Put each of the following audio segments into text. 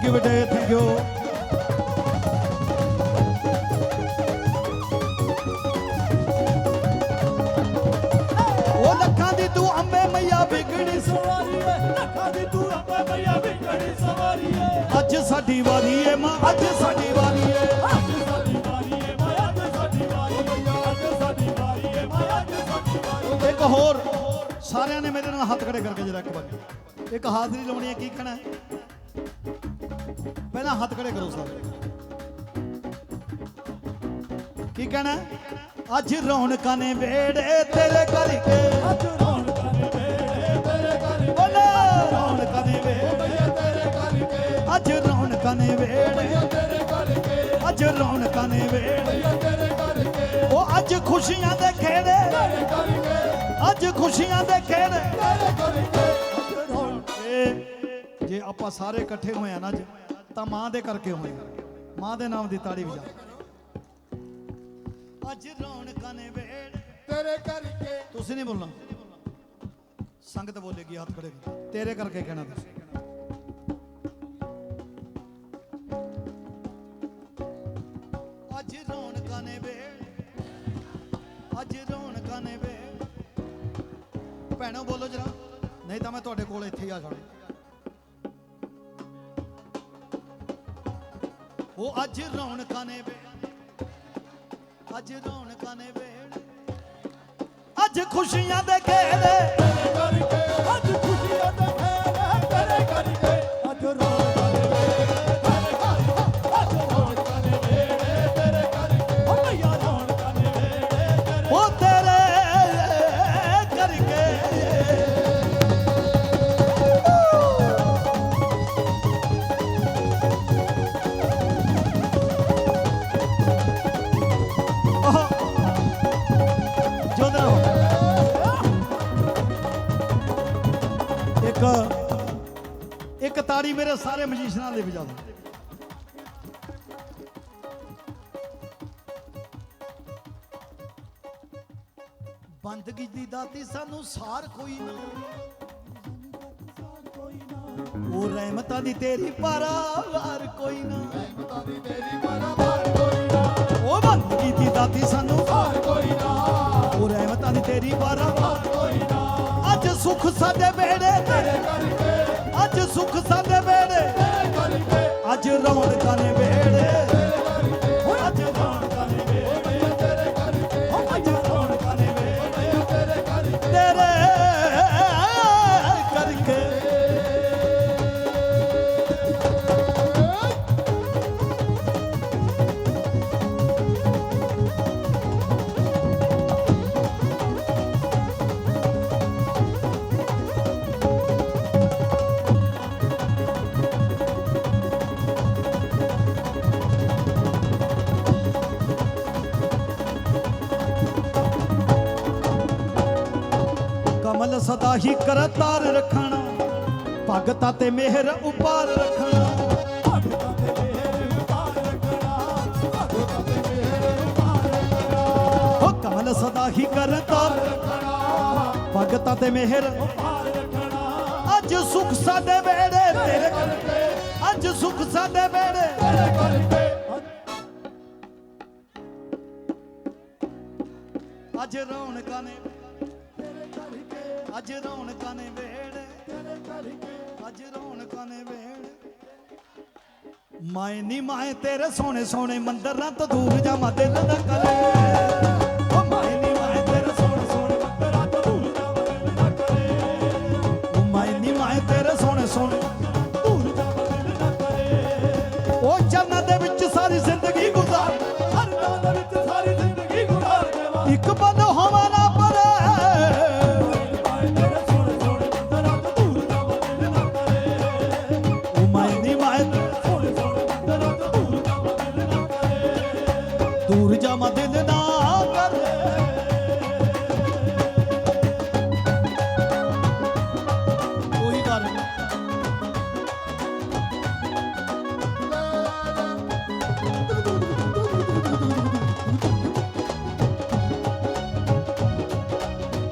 Thank you ਬੇਟੇ thank you ਉਹ ਲੱਖਾਂ ਦੀ ਤੂੰ ਅੰਬੇ ਮਈਆ ਵਿਗੜੀ ਸਵਾਰੀ ਏ। ਲੱਖਾਂ ਦੀ ਤੂੰ ਆਪੇ ਭਈਆ ਵਿਗੜੀ ਸਵਾਰੀ ਏ। ਅੱਜ ਸਾਡੀ ਵਾਰੀ ਏ ਮਾਂ ਅੱਜ ਸਾਡੀ ਵਾਰੀ ਏ। ਅੱਜ ਸਾਡੀ ਵਾਰੀ ਏ ਮਾਇਆ ਅੱਜ ਸਾਡੀ ਵਾਰੀ ਏ ਅੱਜ ਸਾਡੀ ਵਾਰੀ ਏ ਮਾਇਆ ਅੱਜ ਸਾਡੀ ਵਾਰੀ ਇੱਕ ਹੋਰ ਸਾਰਿਆਂ ਨੇ ਮੇਰੇ ਨਾਲ ਹੱਥ ਖੜੇ ਕਰਕੇ ਜਰਾ ਇੱਕ ਵਾਰ। ਇੱਕ ਹਾਜ਼ਰੀ ਲਾਉਣੀ ਹੈ ਕੀ ਕਹਿਣਾ ਹੈ? ਪਹਿਲਾਂ ਹੱਥ ਖੜੇ ਕਰੋ ਸਾਰੇ। ਕੀ ਕਹਿਣਾ? ਅੱਜ ਰੌਣਕਾਂ ਨੇ ਵੇੜੇ ਤੇਰੇ ਕਰਕੇ। ਅੱਜ ਰੌਣਕਾਂ ਨੇ ਵੇੜੇ ਤੇਰੇ ਘਰ ਬੋਲੇ। ਰੌਣਕਾਂ ਨੇ ਵੇੜੇ ਤੇਰੇ ਕਰਕੇ। ਅੱਜ ਰੌਣਕਾਂ ਨੇ ਵੇੜੇ ਤੇਰੇ ਕਰਕੇ। ਅੱਜ ਰੌਣਕਾਂ ਨੇ ਵੇੜੇ ਤੇਰੇ ਕਰਕੇ। ਉਹ ਅੱਜ ਖੁਸ਼ੀਆਂ ਦੇ ਖੇੜੇ। ਤੇਰੇ ਕਰਕੇ। ਅੱਜ ਖੁਸ਼ੀਆਂ ਦੇ ਖੇੜੇ। ਤੇਰੇ ਕਰਕੇ। ਜੇ ਆਪਾਂ ਸਾਰੇ ਇਕੱਠੇ ਹੋਏ ਆ ਨਾ ਅੱਜ। ਤਾਂ ਮਾਂ ਦੇ ਕਰਕੇ ਹੋਏ ਮਾਂ ਦੇ ਨਾਮ ਦੀ ਤਾੜੀ ਵਜਾ। ਅੱਜ ਰੌਣਕਾਂ ਨੇ ਵੇੜ ਤੇਰੇ ਕਰਕੇ। ਤੁਸੀਂ ਨਹੀਂ ਬੋਲਣਾ। ਸੰਗਤ ਬੋਲੇਗੀ, ਹੱਥ ਖੜੇ ਤੇਰੇ ਕਰਕੇ ਕਹਿਣਾ ਤੁਸੀਂ। ਅੱਜ ਰੌਣਕਾਂ ਨੇ ਵੇੜ। ਅੱਜ ਰੌਣਕਾਂ ਨੇ ਵੇੜ। ਭੈਣੋ, ਬੋਲੋ ਜਰਾ। ਨਹੀਂ ਤਾਂ ਮੈਂ ਤੁਹਾਡੇ ਕੋਲ ਇੱਥੇ ਹੀ ਆ ਜਾਣਾ। ਉਹ ਅੱਜ ਰੌਣਕਾਂ ਨੇ ਵੇੜ ਅੱਜ ਰੌਣਕਾਂ ਨੇ ਵੇੜ ਅੱਜ ਖੁਸ਼ੀਆਂ ਦੇ ਖੇੜੇ ਅੱਜ ਖੁਸ਼ੀਆਂ ਦੇ ਖੇੜੇ ਤਾੜੀ ਮੇਰੇ ਸਾਰੇ ਮਜੀਸ਼ਨਾਂ ਦੇ ਵਜਾ ਦਿਓ ਬੰਦਗੀ ਦੀ ਦਾਤੀ ਸਾਨੂੰ ਸਾਰ ਕੋਈ ਨਾ। ਉਹ ਰਹਿਮਤਾਂ ਦੀ ਤੇਰੀ ਪਾਰਾਵਾਰ ਕੋਈ ਨਾ। ਰਹਿਮਤਾਂ ਦੀ ਤੇਰੀ ਬਰਾਬਰ ਕੋਈ ਨਾ ਉਹ ਬੰਦਗੀ ਦੀ ਦਾਤੀ ਸਾਨੂੰ ਹਾਰ ਕੋਈ ਨਾ। ਉਹ ਰਹਿਮਤਾਂ ਦੀ ਤੇਰੀ ਪਾਰਾਵਾਰ ਕੋਈ ਨਾ। ਅੱਜ ਸੁਖ ਸਾਡੇ ਵੇੜੇ ਸਦਾ ਹੀ ਕਰਤਾਰ ਰੱਖਣਾ। ਭਗਤਾ ਤੇ ਮਿਹਰ ਉਪਾਰ ਰੱਖਣਾ। ਭਗਤਾਂ ਤੇ ਮਿਹਰ ਉਤਾਰ ਰੱਖਣਾ ਭਗਤਾਂ ਤੇ ਮਿਹਰ ਉਤਾਰ ਰੱਖਣਾ ਹੋ ਕਮਲ ਸਦਾ ਹੀ ਕਰਤਾਰ ਰੱਖਣਾ। ਭਗਤਾ ਤੇ ਮਿਹਰ ਉਤਾਰ ਰੱਖਣਾ। ਅੱਜ ਸੁਖ ਸਾਡੇ ਵੇੜੇ ਤੇਰੇ ਕਰਕੇ। ਅੱਜ ਸੁਖ ਸਾਡੇ ਵੇੜੇ ਤੇਰੇ ਕਰਕੇ। ਅੱਜ ਰੌਣਕਾਂ ਨੇ ਅੱਜ ਰੌਣਕਾਂ ਨੇ ਵੇੜੇ। ਤੇਰੇ ਕਰਕੇ ਅੱਜ ਰੌਣਕਾਂ ਨੇ ਵੇੜੇ। ਮਾਏ ਨੀ ਮਾਏ ਤੇਰੇ ਸੋਹਣੇ ਸੋਹਣੇ ਮੰਦਰਾਂ ਤੋਂ ਦੂਰ ਜਾਵਾਂ ਦਿਲ ਦਾ ਤੇਰੇ ਸੋਹਣੇ ਸੋਹਣੇ ਤੇਰਾ ਨਾ ਕਰੇ ਨੀ ਮਾਏ ਤੇਰੇ ਸੋਹਣੇ ਸੋਹਣੇ ਦੂਰ ਜਾਵਾਂ ਦਿਲ ਨਾ ਕਰੇ ਉਹ ਚਰਨਾਂ ਦਿਲ ਨਾ ਕਰੇ।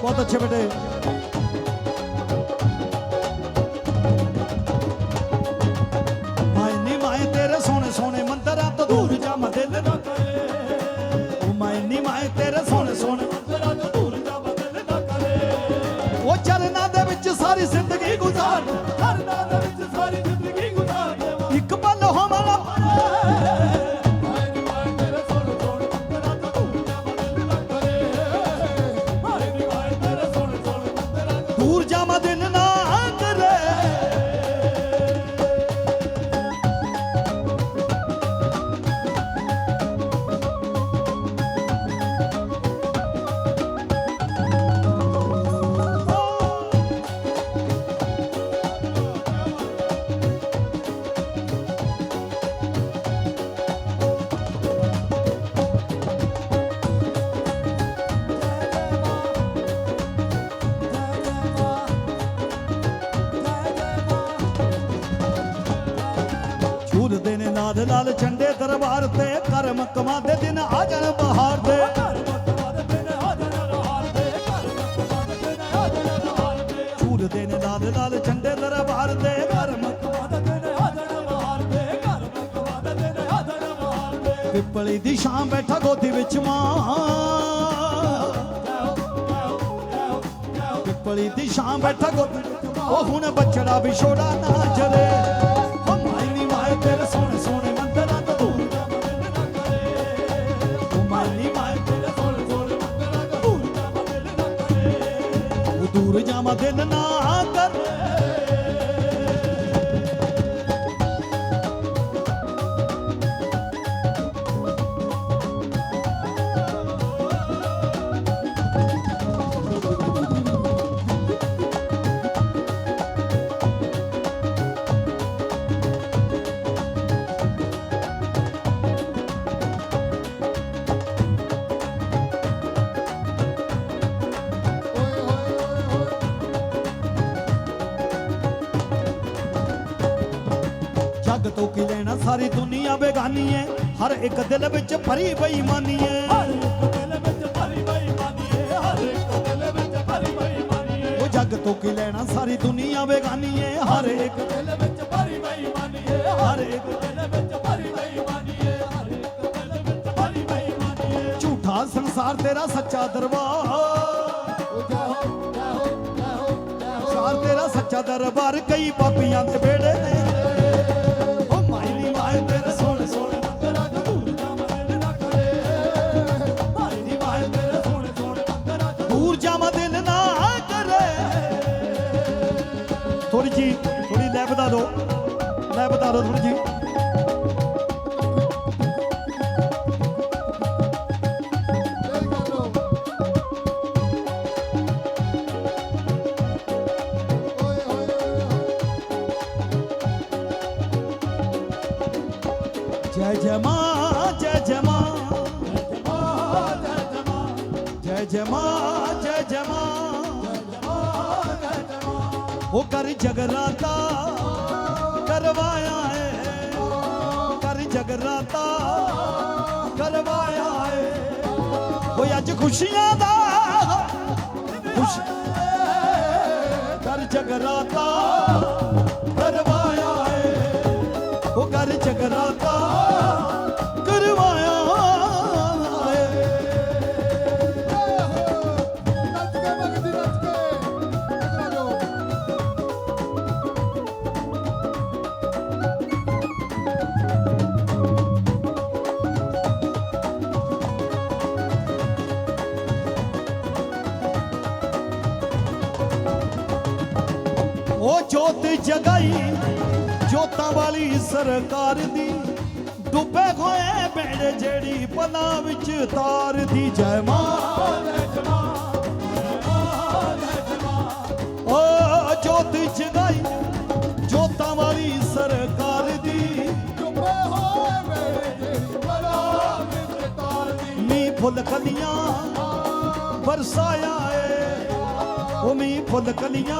ਬਹੁਤ ਅੱਛੇ ਬੇਟੇ। ਲਾਲ ਝੰਡੇ ਦਰਬਾਰ ਤੇ ਕਰਮ ਕਮਾਦੇ ਦਿਨ ਆ ਜਾਣ ਬਹਾਰ ਦੇ ਘਰ ਦੇ ਨੇ ਨਾਦ ਲਾਲ ਚੰਡੇ ਦਰਬਾਰ ਤੇ ਕਰਮ ਪਿੱਪਲੀ ਦੀ ਸ਼ਾਮ ਬੈਠਾ ਗੋਦੀ ਵਿੱਚ ਮਾਂ। ਪਿੱਪਲੀ ਦੀ ਛਾਂ ਬੈਠਾ ਗੋਦੀ ਉਹ ਹੁਣ ਬੱਚੜਾ ਵਿਛੋੜਾ ਨਾ ਜਰੇ ਦੂਰ ਜਾਵਾਂ ਜੱਗ ਤੋਂ ਕੀ ਲੈਣਾ? ਸਾਰੀ ਦੁਨੀਆ ਬੇਗਾਨੀ ਏ ਹਰ ਇੱਕ ਦਿਲ ਵਿੱਚ ਭਰੀ ਬੇਈਮਾਨੀ ਏ ਹਰ ਇੱਕ ਦਿਲ ਵਿੱਚ ਭਰੀ ਬੇਈਮਾਨੀ ਏ ਹਰ ਇੱਕ ਦਿਲ ਵਿੱਚ ਭਰੀ ਬੇਈਮਾਨੀ ਏ ਉਹ ਜੱਗ ਤੋਂ ਕੀ ਲੈਣਾ? ਸਾਰੀ ਦੁਨੀਆ ਬੇਗਾਨੀ ਏ ਹਰ ਇੱਕ ਦਿਲ ਵਿੱਚ ਭਰੀ ਬੇਈਮਾਨੀ ਏ ਹਰ ਇੱਕ ਦਿਲ ਵਿੱਚ ਭਰੀ ਬੇਈਮਾਨੀ ਏ ਹਰ ਇੱਕ ਦਿਲ ਵਿੱਚ ਭਰੀ ਬੇਈਮਾਨੀ ਏ ਝੂਠਾ ਸੰਸਾਰ ਤੇਰਾ ਸੱਚਾ ਦਰਬਾਰ। ਸੰਸਾਰ ਤੇਰਾ ਸੱਚਾ ਦਰਬਾਰ। ਕਈ ਪਾਪੀਆਂ ਦੇ ਬੇੜੇ ਨੇ। ਥੋੜੀ ਲੈ ਬਤਾ ਦੋ ਲੈ ਬਤਾ ਦੋ ਥੋੜੀ ਜੀ ਜੈ ਜੈ ਮਾਂ ਜੈ ਜੈ ਮਾਂ ਜੈ ਜੈ ਮਾਂ ਜੈ ਜੈ ਕਰਵਾਇਆ ਏ। ਕਰ ਜਗਰਾਤਾ ਕਰਵਾਇਆ ਏ। ਓਏ ਅੱਜ ਖੁਸ਼ੀਆਂ ਦਾ ਖੁਸ਼ ਕਰ ਜਗਰਾਤਾ ਜੋਤ ਜਗਾਈ ਜੋਤਾਂ ਵਾਲੀ ਸਰਕਾਰ ਦੀ। ਡੁੱਬੇ ਹੋਏ ਬੇੜੇ ਜਿਹੜੀ ਪਲਾਂ ਵਿੱਚ ਤਾਰ ਦੀ ਜੈ ਮਾਂ। ਓ ਜੋਤ ਜਗਾਈ ਜੋਤਾਂ ਵਾਲੀ ਸਰਕਾਰ ਦੀ। ਮੀਂਹ ਫੁੱਲ ਕਲੀਆਂ ਬਰਸਾਇਆ ਏ। ਉਹ ਮੀਂਹ ਫੁੱਲ ਕਲੀਆਂ।